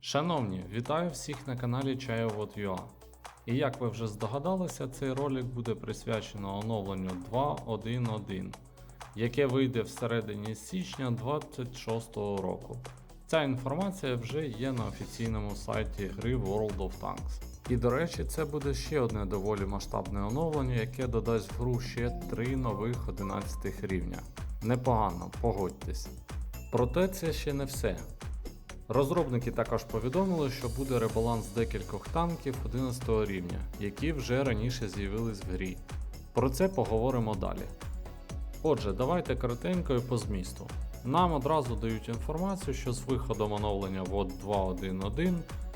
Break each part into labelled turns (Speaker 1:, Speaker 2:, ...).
Speaker 1: Шановні, вітаю всіх на каналі Чайовод.ua. І як ви вже здогадалися, цей ролик буде присвячено оновленню 2.1.1, яке вийде всередині січня 2026 року. Ця інформація вже є на офіційному сайті гри World of Tanks. І до речі, це буде ще одне доволі масштабне оновлення, яке додасть в гру ще три нових 11 рівня. Непогано, погодьтесь. Проте це ще не все. Розробники також повідомили, що буде ребаланс декількох танків 11 рівня, які вже раніше з'явились в грі. Про це поговоримо далі. Отже, давайте коротенько і по змісту. Нам одразу дають інформацію, що з виходом оновлення WOD 2.1.1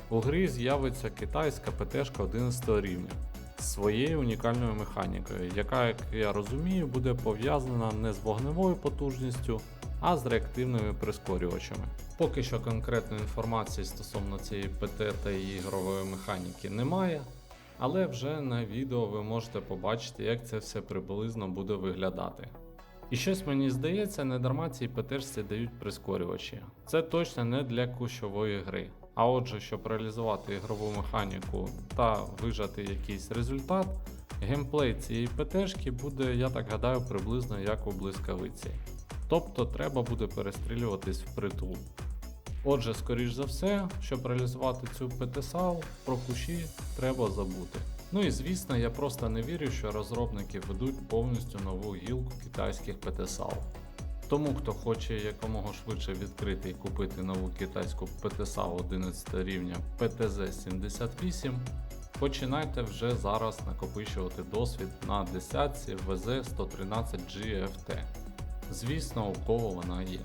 Speaker 1: у грі з'явиться китайська ПТшка 11 рівня з своєю унікальною механікою, яка, як я розумію, буде пов'язана не з вогневою потужністю, а з реактивними прискорювачами. Поки що конкретної інформації стосовно цієї ПТ та її ігрової механіки немає, але вже на відео ви можете побачити, як це все приблизно буде виглядати. І щось мені здається, не дарма цій ПТшці дають прискорювачі. Це точно не для кущової гри. А отже, щоб реалізувати ігрову механіку та вижати якийсь результат, геймплей цієї ПТшки буде, я так гадаю, приблизно як у блискавиці. Тобто треба буде перестрілюватись впритул. Отже, скоріш за все, щоб реалізувати цю ПТСАУ, про кущі треба забути. Ну і звісно, я просто не вірю, що розробники ведуть повністю нову гілку китайських ПТСАУ. Тому, хто хоче якомога швидше відкрити і купити нову китайську ПТСАУ 11 рівня PTZ-78, починайте вже зараз накопичувати досвід на 10 ВЗ-113 GFT. Звісно, у кого вона є.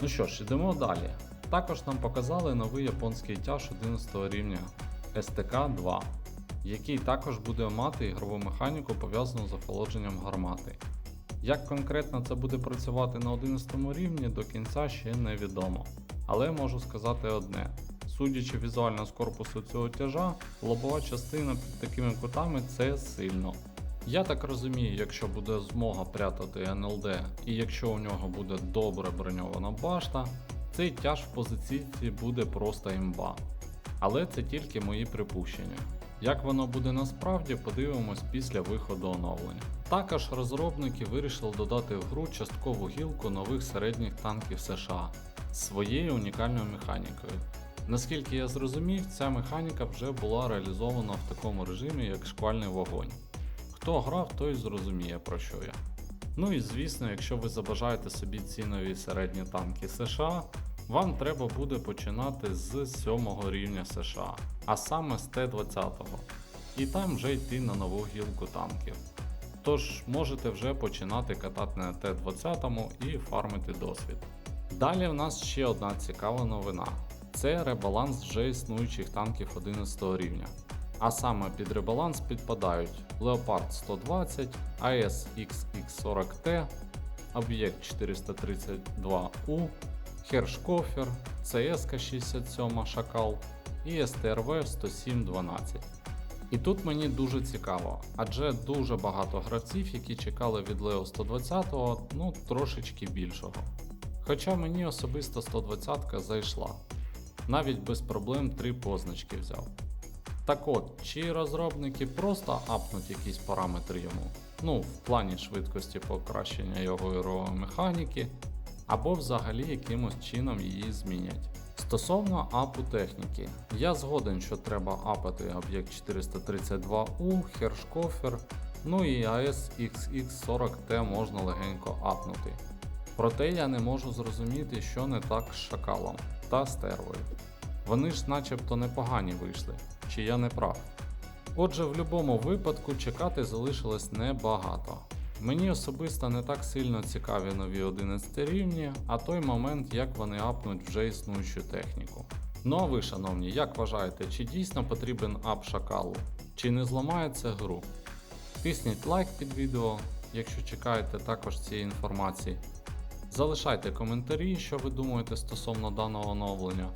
Speaker 1: Ну що ж, ідемо далі. Також нам показали новий японський тяж 11 рівня STK-2, який також буде мати ігрову механіку пов'язану з охолодженням гармати. Як конкретно це буде працювати на 11 рівні, до кінця ще невідомо. Але можу сказати одне: судячи візуально з корпусу цього тяжа, лобова частина під такими кутами це сильно. Я так розумію, якщо буде змога прятати НЛД і якщо у нього буде добре броньована башта, цей тяж в позиції буде просто імба. Але це тільки мої припущення. Як воно буде насправді, подивимось після виходу оновлення. Також розробники вирішили додати в гру часткову гілку нових середніх танків США з своєю унікальною механікою. Наскільки я зрозумів, ця механіка вже була реалізована в такому режимі, як шквальний вогонь. Хто грав, той зрозуміє про що я. Ну і звісно, якщо ви забажаєте собі ці нові середні танки США, вам треба буде починати з 7 рівня США, а саме з Т-20. І там вже йти на нову гілку танків. Тож можете вже починати катати на Т-20 і фармити досвід. Далі в нас ще одна цікава новина. Це ребаланс вже існуючих танків 11 рівня. А саме під ребаланс підпадають Leopard 120, AS XX40T, Об'єкт 432U, Хершкофер, cs 67 Шакал і СТРВ 10712. І тут мені дуже цікаво, адже дуже багато гравців, які чекали від Leo 120, ну трошечки більшого. Хоча мені особисто 120 зайшла. Навіть без проблем три позначки взяв. Так от, чи розробники просто апнуть якісь параметри йому, ну, в плані швидкості покращення його механіки, або взагалі якимось чином її змінять. Стосовно апу техніки, я згоден, що треба апати об'єкт 432U, Хершкофер, ну і AS XX40T можна легенько апнути. Проте я не можу зрозуміти, що не так з шакалом та стервою. Вони ж начебто непогані вийшли, чи я не прав. Отже, в будь-якому випадку чекати залишилось небагато. Мені особисто не так сильно цікаві нові 11 рівні, а той момент, як вони апнуть вже існуючу техніку. Ну а ви, шановні, як вважаєте, чи дійсно потрібен ап шакалу, чи не зламає це гру? Тисніть лайк під відео, якщо чекаєте також цієї інформації. Залишайте коментарі, що ви думаєте стосовно даного оновлення,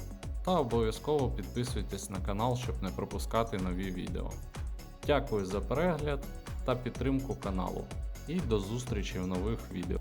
Speaker 1: та обов'язково підписуйтесь на канал, щоб не пропускати нові відео. Дякую за перегляд та підтримку каналу і до зустрічі в нових відео.